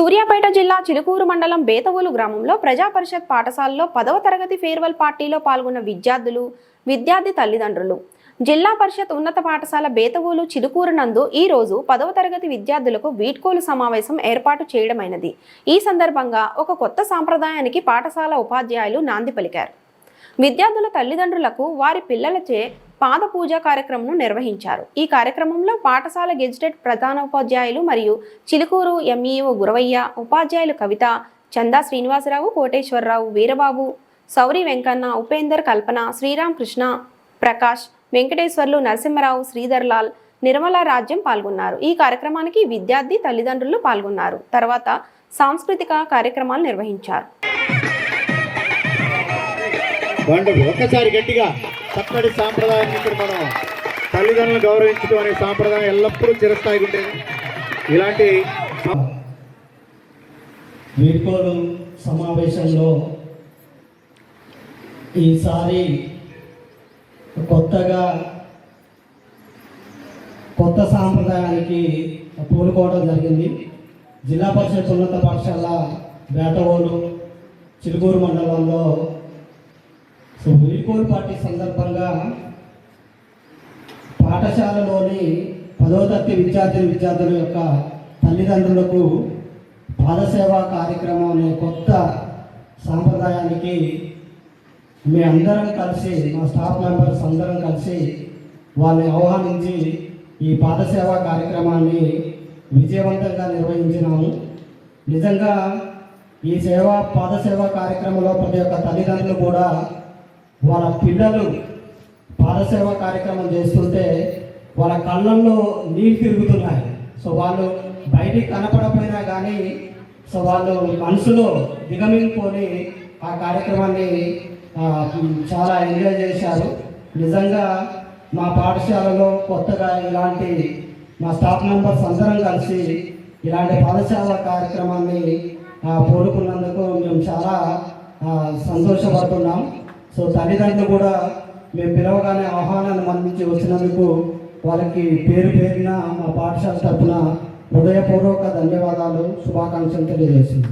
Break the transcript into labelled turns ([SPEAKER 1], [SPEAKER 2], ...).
[SPEAKER 1] సూర్యాపేట జిల్లా చిలుకూరు మండలం బేతవోలు గ్రామంలో ప్రజా పరిషత్ పాఠశాలలో పదవ తరగతి ఫేర్వెల్ పార్టీలో పాల్గొన్న విద్యార్థులు విద్యార్థి తల్లిదండ్రులు. జిల్లా పరిషత్ ఉన్నత పాఠశాల బేతవోలు చిలుకూరు నందు ఈ రోజు పదవ తరగతి విద్యార్థులకు వీడ్కోలు సమావేశం ఏర్పాటు చేయడమైనది. ఈ సందర్భంగా ఒక కొత్త సాంప్రదాయానికి పాఠశాల ఉపాధ్యాయులు నాంది పలికారు. విద్యార్థుల తల్లిదండ్రులకు వారి పిల్లలచే పాద పూజ కార్యక్రమం నిర్వహించారు. ఈ కార్యక్రమంలో పాఠశాల గెజిటెడ్ ప్రధానోపాధ్యాయులు మరియు చిలుకూరు ఎంఈఓ గురవయ్య ఉపాధ్యాయులు కవిత చందా శ్రీనివాసరావు కోటేశ్వరరావు వీరబాబు సౌరి వెంకన్న ఉపేందర్ కల్పన శ్రీరామ్ కృష్ణ ప్రకాష్ వెంకటేశ్వర్లు నరసింహరావు శ్రీధర్లాల్ నిర్మల రాజ్యం పాల్గొన్నారు. ఈ కార్యక్రమానికి విద్యార్థి తల్లిదండ్రులు పాల్గొన్నారు. తర్వాత సాంస్కృతిక కార్యక్రమాలు నిర్వహించారు.
[SPEAKER 2] ఒక్కసారి గట్టిగా చక్కటి సాంప్రదాయాన్ని ఇక్కడ మనం తల్లిదండ్రులను గౌరవించడం అనే సాంప్రదాయం ఎల్లప్పుడూ చిరస్థాయిగా ఉండేది ఇలాంటి సం-
[SPEAKER 3] సమావేశంలో ఈసారి కొత్తగా కొత్త సాంప్రదాయానికి పూనుకోవడం జరిగింది. జిల్లా పరిషత్ ఉన్నత పాఠశాల వేటవోలు చిలుకూరు మండలంలో సో వీడ్కోలు పార్టీ సందర్భంగా పాఠశాలలోని పదో తరగతి విద్యార్థులు విద్యార్థుల యొక్క తల్లిదండ్రులకు పాదసేవా కార్యక్రమం అనే కొత్త సాంప్రదాయానికి మీ అందరం కలిసి మా స్టాఫ్ మెంబర్స్ అందరం కలిసి వాళ్ళని ఆహ్వానించి ఈ పాదసేవా కార్యక్రమాన్ని విజయవంతంగా నిర్వహించినాము. నిజంగా ఈ సేవా పాదసేవా కార్యక్రమంలో ప్రతి ఒక్క తల్లిదండ్రులు కూడా వాళ్ళ పిల్లలు పాదసేవ కార్యక్రమం చేస్తుంటే వాళ్ళ కళ్ళల్లో నీళ్ళు తిరుగుతున్నాయి. సో వాళ్ళు బయటికి కనపడపోయినా కానీ సో వాళ్ళు మనసులో దిగమింగిపోని ఆ కార్యక్రమాన్ని చాలా ఎంజాయ్ చేశారు. నిజంగా మా పాఠశాలలో కొత్తగా ఇలాంటి మా స్టాఫ్ మెంబర్స్ అందరం కలిసి ఇలాంటి పాఠశాల కార్యక్రమాన్ని పూడుకున్నందుకు మేము చాలా సంతోషపడుతున్నాం. సో తల్లిదండ్రులు కూడా మేము పిలవగానే ఆహ్వానాన్ని మన్నించి వచ్చినందుకు వాళ్ళకి పేరు పేరిన మా పాఠశాల తరఫున హృదయపూర్వక ధన్యవాదాలు శుభాకాంక్షలు తెలియజేసింది